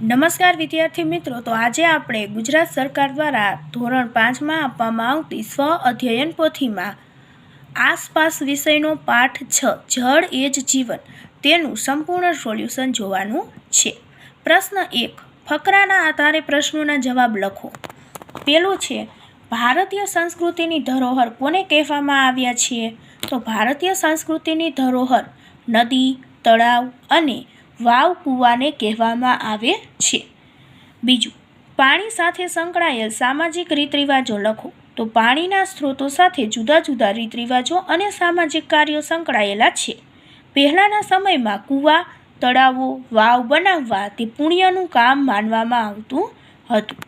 નમસ્કાર વિદ્યાર્થી મિત્રો, તો આજે આપણે ગુજરાત સરકાર દ્વારા ધોરણ પાંચમાં આપવામાં આવતી સ્વ અધ્યયન પોથીમાં આસપાસ વિષયનો પાઠ છ, જળ એ જ જીવન, તેનું સંપૂર્ણ સોલ્યુશન જોવાનું છે. પ્રશ્ન એક, ફકરાના આધારે પ્રશ્નોના જવાબ લખો. પેલું છે, ભારતીય સંસ્કૃતિની ધરોહર કોને કહેવામાં આવ્યા છે તો ભારતીય સંસ્કૃતિની ધરોહર નદી, તળાવ અને વાવ કૂવાને કહેવામાં આવે છે. બીજું, પાણી સાથે સંકળાયેલ સામાજિક રીત રિવાજો લખો. તો પાણીના સ્ત્રોતો સાથે જુદા જુદા રીત રિવાજો અને સામાજિક કાર્યો સંકળાયેલા છે. પહેલાંના સમયમાં કૂવા, તળાવો, વાવ બનાવવા તે પુણ્યનું કામ માનવામાં આવતું હતું.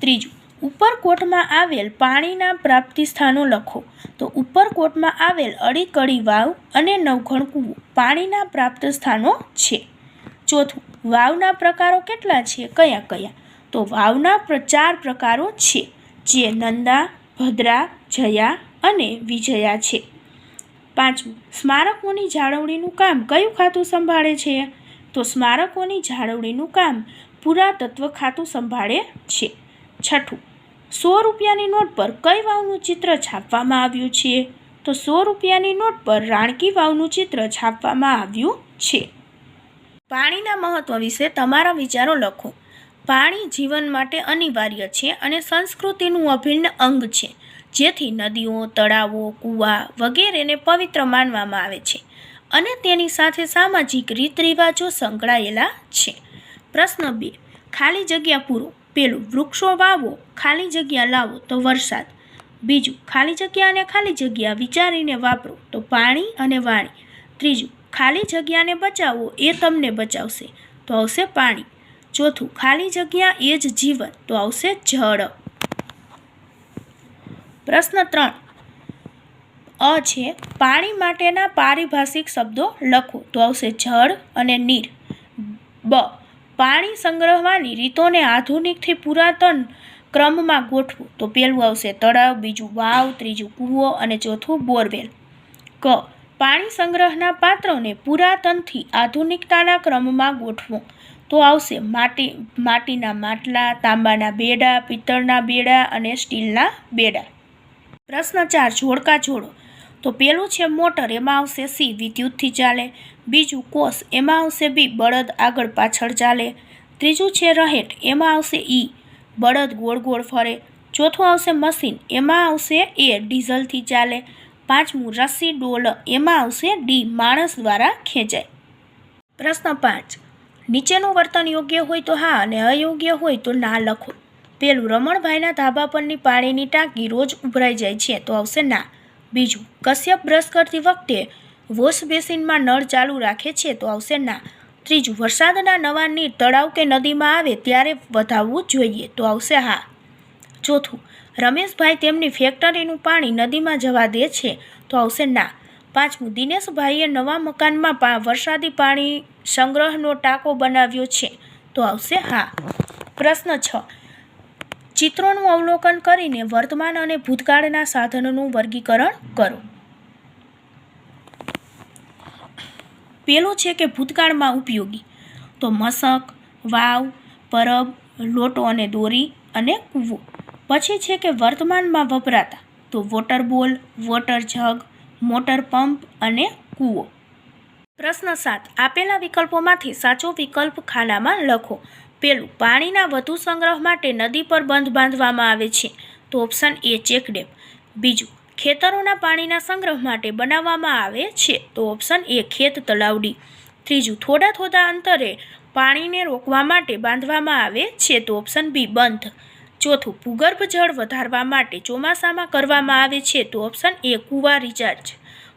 ત્રીજું, ઉપરકોટમાં આવેલ પાણીના પ્રાપ્તિ સ્થાનો લખો. તો ઉપરકોટમાં આવેલ અડીકડી વાવ અને નવઘણ કૂવો પાણીના પ્રાપ્ત સ્થાનો છે. ચોથું. વાવના પ્રકારો કેટલા છે? કયા કયા? તો વાવના ચાર પ્રકારો છે, જે નંદા, ભદ્રા, જયા અને વિજયા છે. પાંચમું, સ્મારકોની જાળવણીનું કામ કયું ખાતું સંભાળે છે? તો સ્મારકોની જાળવણીનું કામ પુરાતત્વ ખાતું સંભાળે છે. છઠ્ઠું, સો રૂપિયાની નોટ પર કઈ વાવનું ચિત્ર છાપવામાં આવ્યું છે? તો સો રૂપિયાની નોટ પર રાણકી વાવનું ચિત્ર છાપવામાં આવ્યું છે. પાણીના મહત્વ વિશે તમારા વિચારો લખો. પાણી જીવન માટે અનિવાર્ય છે અને સંસ્કૃતિનું અભિન્ન અંગ છે, જેથી નદીઓ, તળાવો, કૂવા વગેરેને પવિત્ર માનવામાં આવે છે અને તેની સાથે સામાજિક રીત રિવાજો સંકળાયેલા છે. પ્રશ્ન બે, ખાલી જગ્યા પૂરો. પેલું, વૃક્ષો વાવો, ખાલી જગ્યા લાવો, તો વરસાદ. બીજું, ખાલી જગ્યા અને ખાલી જગ્યા વિચારીને વાપરો, તો પાણી અને વાણી. ત્રીજું ખાલી જગ્યાને બચાવો એ તમને બચાવશે. તો આવશે પાણી. ચોથું, ખાલી જગ્યા એ જ જીવન. તો આવશે જળ. પ્રશ્ન ત્રણ. અ છે, પાણી માટેના પારિભાષિક શબ્દો લખો. તો આવશે જળ અને નીર. બ, પાણી સંગ્રહવાની રીતોને આધુનિકથી પુરાતન ક્રમમાં ગોઠવો. તો પહેલું આવશે તળાવ, બીજું વાવ, ત્રીજું કૂવો અને ચોથું બોરવેલ. ક પાણી સંગ્રહના પાત્રોને પુરાતનથી આધુનિકતાના ક્રમમાં ગોઠવો. તો આવશે માટી, માટીના માટલા, તાંબાના બેડા, પિત્તળના બેડા અને સ્ટીલના બેડા. પ્રશ્ન ચાર, જોડકા જોડો. તો પેલું છે મોટર, એમાં આવશે સી, વિદ્યુતથી ચાલે. બીજું કોષ, એમાં આવશે બી, બળદ આગળ પાછળ ચાલે. ત્રીજું છે રહેટ એમાં આવશે ઈ, બળદ ગોળ ગોળ ફરે. ચોથું આવશે મશીન, એમાં આવશે એ, ડીઝલથી ચાલે. પાંચમું રસ્સી ડોલ એમાં આવશે ડી માણસ દ્વારા ખેંચાય. પ્રશ્ન પાંચ. નીચેનું વર્તન યોગ્ય હોય તો હા અને અયોગ્ય હોય તો ના લખો. પેલું રમણભાઈના ધાબા પરની પાણીની ટાંકી રોજ ઉભરાઈ જાય છે તો આવશે ના. બીજું, કશ્યપ બ્રશ કરતી વખતે વોશ બેસિનમાં નળ ચાલુ રાખે છે તો આવશે ના. ત્રીજું, વરસાદના નવા નીર તળાવ કે નદીમાં આવે ત્યારે વધાવવું જોઈએ તો આવશે હા. ચોથું, રમેશભાઈ તેમની ફેક્ટરીનું પાણી નદીમાં જવા દે છે, તો આવશે ના. પાંચમું, દિનેશભાઈએ નવા મકાનમાં વરસાદી પાણી સંગ્રહનો ટાંકો બનાવ્યો છે, તો આવશે હા. પ્રશ્ન છ, ચિત્રોનું અવલોકન કરીને વર્તમાન અને ભૂતકાળના સાધનોનું વર્ગીકરણ કરો. પેલું છે કે ભૂતકાળમાં ઉપયોગી, તો મશક વાવ, પરબ, લોટો અને દોરી અને કૂવો. પછી છે કે વર્તમાનમાં વપરાતા તો વોટર બોલ, વોટર જગ, મોટર પંપ અને કૂવો. પ્રશ્ન સાત. આપેલા વિકલ્પોમાંથી સાચો વિકલ્પ ખાનામાં લખો. પેલું, પાણીના વધુ સંગ્રહ માટે નદી પર બંધ બાંધવામાં આવે છે, તો ઓપ્શન એ ચેકડેમ બીજું, ખેતરોના પાણીના સંગ્રહ માટે બનાવવામાં આવે છે, તો ઓપ્શન એ ખેત તલાવડી. ત્રીજું, થોડા થોડા અંતરે પાણીને રોકવા માટે બાંધવામાં આવે છે, તો ઓપ્શન બી બંધ. ચોથું, ભૂગર્ભ જળ વધારવા માટે ચોમાસામાં કરવામાં આવે છે તો ઓપ્શન એ કૂવા રિચાર્જ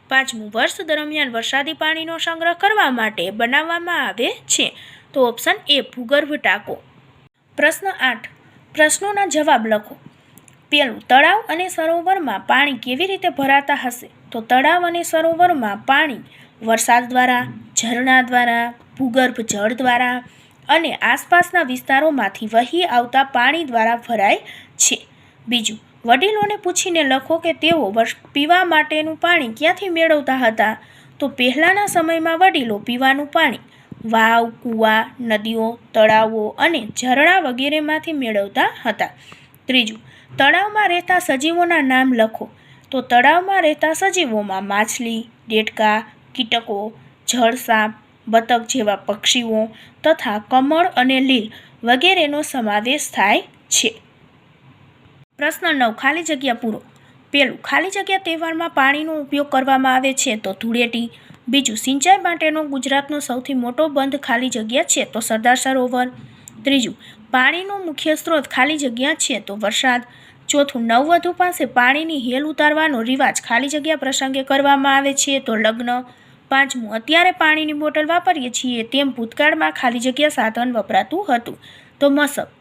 પાંચમું, વર્ષ દરમિયાન વરસાદી પાણીનો સંગ્રહ કરવા માટે બનાવવામાં આવે છે તો ઓપ્શન એ ભૂગર્ભ ટાંકો. પ્રશ્ન આઠ, પ્રશ્નોના જવાબ લખો. પેલું તળાવ અને સરોવરમાં પાણી કેવી રીતે ભરાતા હશે? તો તળાવ અને સરોવરમાં પાણી વરસાદ દ્વારા, ઝરણા દ્વારા, ભૂગર્ભ જળ દ્વારા અને આસપાસના વિસ્તારોમાંથી વહી આવતા પાણી દ્વારા ભરાય છે. બીજું, વડીલોને પૂછીને લખો કે તેઓ વર્ષ પીવા માટેનું પાણી ક્યાંથી મેળવતા હતા? તો પહેલાંના સમયમાં વડીલો પીવાનું પાણી વાવ, કૂવા, નદીઓ, તળાવો અને ઝરણા વગેરેમાંથી મેળવતા હતા. ત્રીજું, તળાવમાં રહેતા સજીવોના નામ લખો. તો તળાવમાં રહેતા સજીવોમાં માછલી ડેટકા કીટકો, જળસાપ બતક જેવા પક્ષીઓ તથા કમળ અને લીલ વગેરેનો સમાવેશ થાય છે. પ્રશ્ન નવ, ખાલી જગ્યા પૂરો. પેલું ખાલી જગ્યા તહેવારમાં પાણીનો ઉપયોગ કરવામાં આવે છે તો ધૂળેટી. બીજું, સિંચાઈ માટેનો ગુજરાતનો સૌથી મોટો બંધ ખાલી જગ્યા છે તો સરદાર સરોવર. ત્રીજું, પાણીનો મુખ્ય સ્ત્રોત ખાલી જગ્યા છે તો વરસાદ. ચોથું, નવવધુ પાસે પાણીની હેલ ઉતારવાનો રિવાજ ખાલી જગ્યા પ્રસંગે કરવામાં આવે છે તો લગ્ન. પાંચમું અત્યારે પાણીની બોટલ વાપરીએ છીએ તેમ ભૂતકાળમાં ખાલી જગ્યા સાધન વપરાતું હતું. તો મસક.